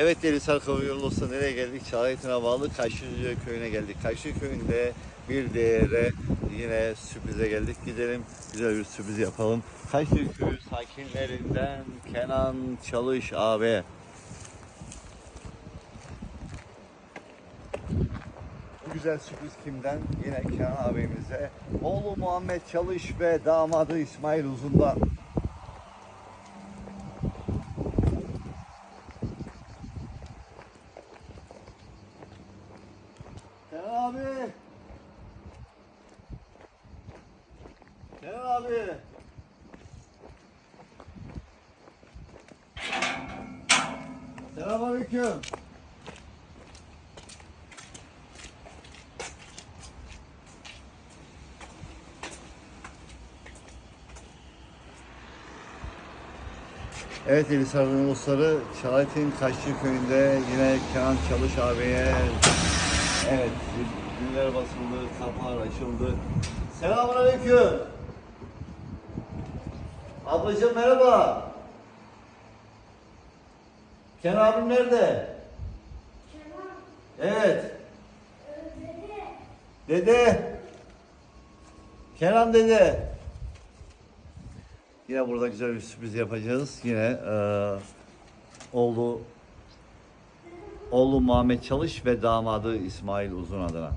Evet Deli Sarkova yolu olsa nereye geldik? Çağlayan'a bağlı Kaşlıca köyüne geldik. Kaşlı köyünde bir değere yine sürprize geldik. Gidelim güzel bir sürpriz yapalım. Kaşlı köyü sakinlerinden Kenan Çalış abi. Bu güzel sürpriz kimden? Yine Kenan abimize. Oğlu Muhammed Çalış ve damadı İsmail Uzun'dan. Kenan abi. Kenan abi. Selamünaleyküm. Evet Elisar'ın dostları Çalayt'ın Kaşçı köyünde yine Kenan Çalış abiye günler basıldı, kapılar açıldı. Selamünaleyküm. Ablacığım merhaba. Kenan abim nerede? Evet. Dede. Kenan dede. Yine burada güzel bir sürpriz yapacağız. Yine eee oğlu oğlu Muhammed Çalış ve damadı İsmail Uzun adına.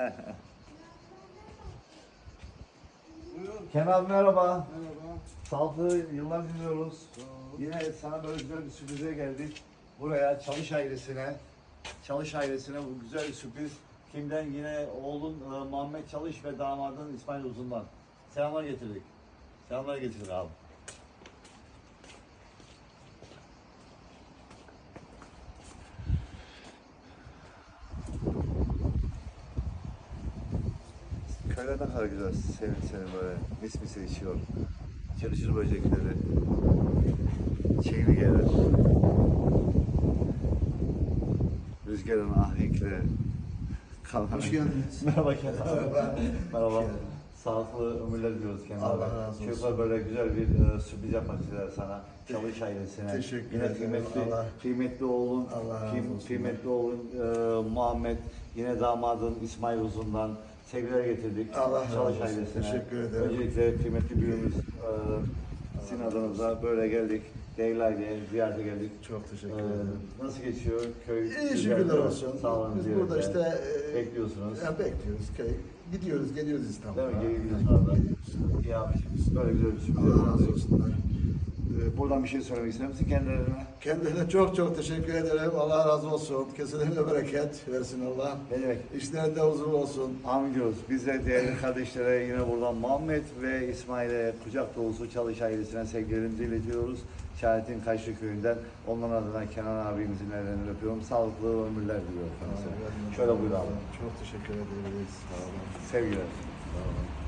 Kenan merhaba. Merhaba. Sağlıklı yıllar diliyoruz. Yine sana böyle güzel bir sürprize geldik. Buraya Çalış ailesine, Çalış ailesine bu güzel bir sürpriz. Kimden? Yine oğlun e, Muhammed Çalış ve damadın İsmail Uzun'dan. Selamlar getirdik. Selamlar getirdik abi. Köyler ne kadar güzel, serin serin böyle mis mis içiyor. Çalışır böcekleri, çiğnigeler, rüzgarın ahenkleri. Kalan- Hoş geldiniz. Merhaba Kenan. Merhaba. Merhaba. Sağlıklı ömürler diliyoruz Kenan Allah abi. razı olsun. Çocuklar böyle güzel bir e, sürpriz yapmak istiyorlar sana. Çalış ailesine. Teşekkür Yine ederim. kıymetli, Allah- kıymetli oğlun, Allah razı olsun. kıymetli oğlun e, Muhammed, yine damadın İsmail Uzun'dan sevgiler getirdik. Allah razı olsun. ailesine. Teşekkür ederim. Öncelikle kıymetli büyüğümüz e, sizin adınıza böyle geldik. Leyla diye ziyarete geldik. Çok teşekkür Ee, ederim. nasıl geçiyor köy? İyi şükürler olsun. Sağlığınız Biz yerinde. burada işte e, bekliyorsunuz. Ya bekliyoruz. Köy. Gidiyoruz, geliyoruz İstanbul'a. Değil mi? Geri gidiyoruz. İyi abiciğim. Böyle güzel bir sürpriz Allah razı olsunlar. Ee, Buradan bir şey söylemek ister misin kendilerine? Kendilerine çok çok teşekkür ederim. Allah razı olsun. Kesinlikle bereket versin Allah. Ne demek? İşlerinde huzur olsun. Amin diyoruz. Biz de değerli kardeşlere yine buradan Muhammed ve İsmail'e kucak dolusu çalış ailesine sevgilerimizi iletiyoruz. Şahit'in Kaşlı köyünden onların adına Kenan abimizin ellerinden öpüyorum. Sağlıklı ömürler diliyorum kendisine. Şöyle buyur abi. Çok teşekkür ederiz. Sağ olun. Sevgiler. Sağ olun.